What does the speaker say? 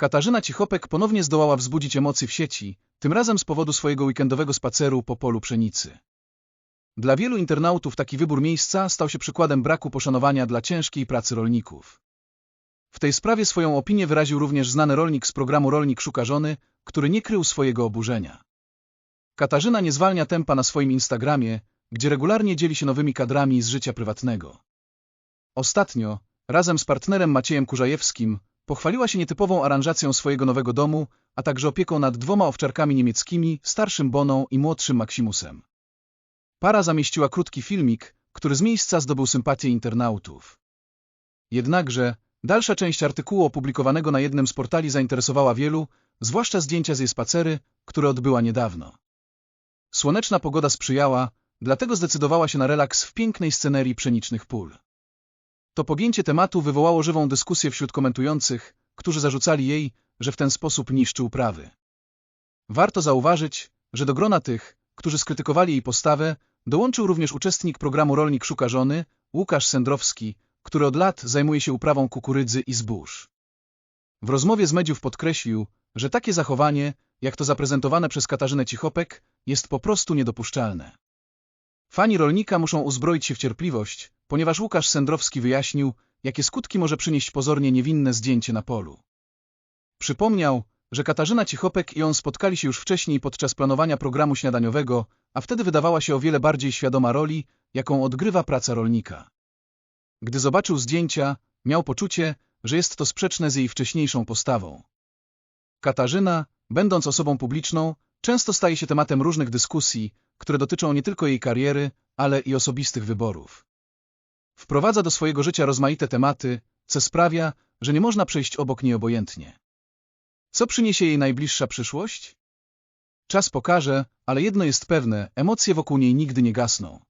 Katarzyna Cichopek ponownie zdołała wzbudzić emocje w sieci, tym razem z powodu swojego weekendowego spaceru po polu pszenicy. Dla wielu internautów taki wybór miejsca stał się przykładem braku poszanowania dla ciężkiej pracy rolników. W tej sprawie swoją opinię wyraził również znany rolnik z programu Rolnik Szuka Żony, który nie krył swojego oburzenia. Katarzyna nie zwalnia tempa na swoim Instagramie, gdzie regularnie dzieli się nowymi kadrami z życia prywatnego. Ostatnio, razem z partnerem Maciejem Kurzajewskim, pochwaliła się nietypową aranżacją swojego nowego domu, a także opieką nad dwoma owczarkami niemieckimi, starszym Boną i młodszym Maximusem. Para zamieściła krótki filmik, który z miejsca zdobył sympatię internautów. Jednakże, dalsza część artykułu opublikowanego na jednym z portali zainteresowała wielu, zwłaszcza zdjęcia z jej spacery, które odbyła niedawno. Słoneczna pogoda sprzyjała, dlatego zdecydowała się na relaks w pięknej scenerii pszenicznych pól. To pogięcie tematu wywołało żywą dyskusję wśród komentujących, którzy zarzucali jej, że w ten sposób niszczy uprawy. Warto zauważyć, że do grona tych, którzy skrytykowali jej postawę, dołączył również uczestnik programu Rolnik Szuka Żony, Łukasz Sędrowski, który od lat zajmuje się uprawą kukurydzy i zbóż. W rozmowie z mediów podkreślił, że takie zachowanie, jak to zaprezentowane przez Katarzynę Cichopek, jest po prostu niedopuszczalne. Fani rolnika muszą uzbroić się w cierpliwość, ponieważ Łukasz Sędrowski wyjaśnił, jakie skutki może przynieść pozornie niewinne zdjęcie na polu. Przypomniał, że Katarzyna Cichopek i on spotkali się już wcześniej podczas planowania programu śniadaniowego, a wtedy wydawała się o wiele bardziej świadoma roli, jaką odgrywa praca rolnika. Gdy zobaczył zdjęcia, miał poczucie, że jest to sprzeczne z jej wcześniejszą postawą. Katarzyna, będąc osobą publiczną, często staje się tematem różnych dyskusji, które dotyczą nie tylko jej kariery, ale i osobistych wyborów. Wprowadza do swojego życia rozmaite tematy, co sprawia, że nie można przejść obok niej obojętnie. Co przyniesie jej najbliższa przyszłość? Czas pokaże, ale jedno jest pewne, emocje wokół niej nigdy nie gasną.